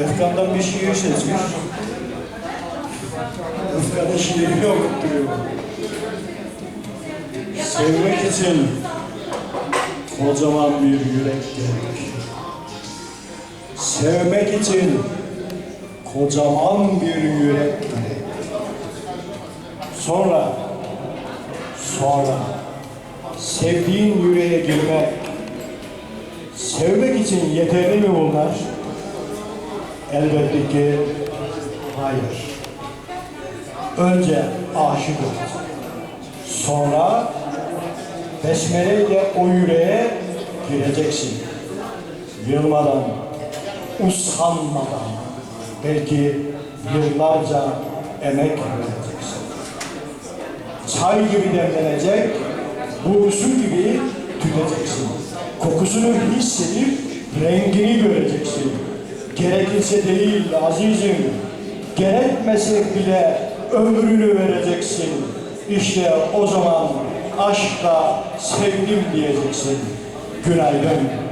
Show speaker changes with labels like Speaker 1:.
Speaker 1: Efkan'dan bir şiir seçmiş. Efkan'ın şiirini okutturuyor. Sevmek için kocaman bir yürek gerek. Sevmek için kocaman bir yürek gerek. Sonra, sonra sevdiğin yüreğe girmek, sevmek için yeterli mi bunlar? Elbette ki hayır. Önce aşık ol. Sonra besmeleyle o yüreğe gireceksin. Yılmadan, usanmadan, belki yıllarca emek vereceksin. Çay gibi demlenecek, bu gibi tüteceksin. Kokusunu hissedip rengini. Gerekirse değil azizim, gerekmese bile ömrünü vereceksin. İşte o zaman aşkla sevdim diyeceksin. Günaydın.